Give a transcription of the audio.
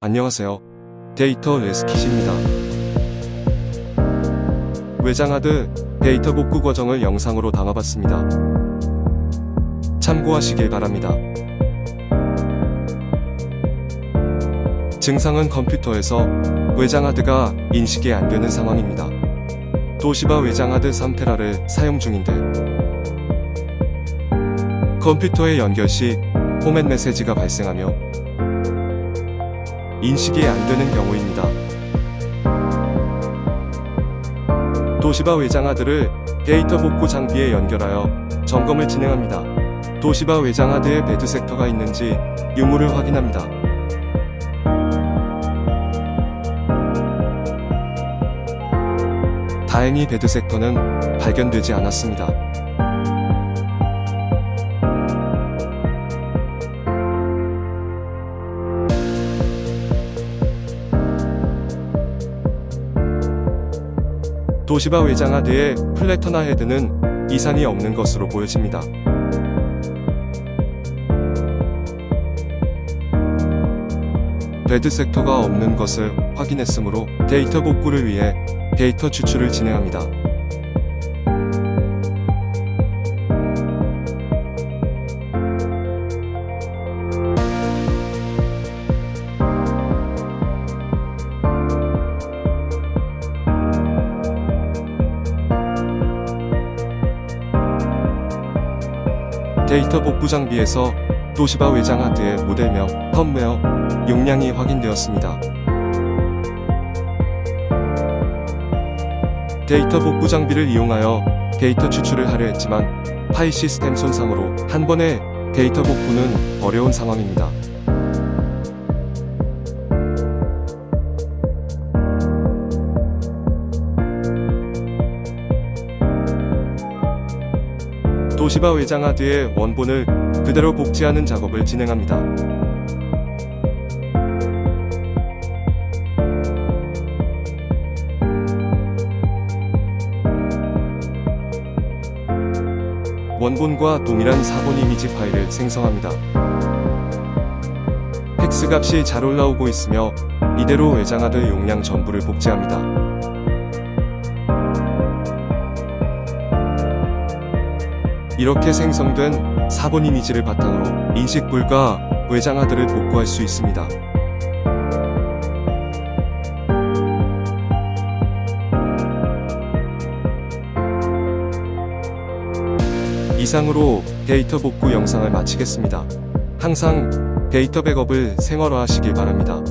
안녕하세요. 데이터 레스킷입니다. 외장하드 데이터 복구 과정을 영상으로 담아봤습니다. 참고하시길 바랍니다. 증상은 컴퓨터에서 외장하드가 인식이 안 되는 상황입니다. 도시바 외장하드 3테라를 사용 중인데 컴퓨터에 연결 시 포맷 메시지가 발생하며 인식이 안 되는 경우입니다. 도시바 외장 하드를 데이터 복구 장비에 연결하여 점검을 진행합니다. 도시바 외장 하드에 배드 섹터가 있는지 유무를 확인합니다. 다행히 배드 섹터는 발견되지 않았습니다. 도시바 외장하드의 플래터나 헤드는 이상이 없는 것으로 보여집니다. 배드 섹터가 없는 것을 확인했으므로 데이터 복구를 위해 데이터 추출을 진행합니다. 데이터 복구 장비에서 도시바 외장 하드의 모델명, 펌웨어, 용량이 확인되었습니다. 데이터 복구 장비를 이용하여 데이터 추출을 하려 했지만 파일 시스템 손상으로 한 번에 데이터 복구는 어려운 상황입니다. 도시바 외장하드의 원본을 그대로 복제하는 작업을 진행합니다. 원본과 동일한 사본 이미지 파일을 생성합니다. 팩스 값이 잘 올라오고 있으며 이대로 외장하드 용량 전부를 복제합니다. 이렇게 생성된 사본 이미지를 바탕으로 인식불과 외장하드를 복구할 수 있습니다. 이상으로 데이터 복구 영상을 마치겠습니다. 항상 데이터 백업을 생활화하시길 바랍니다.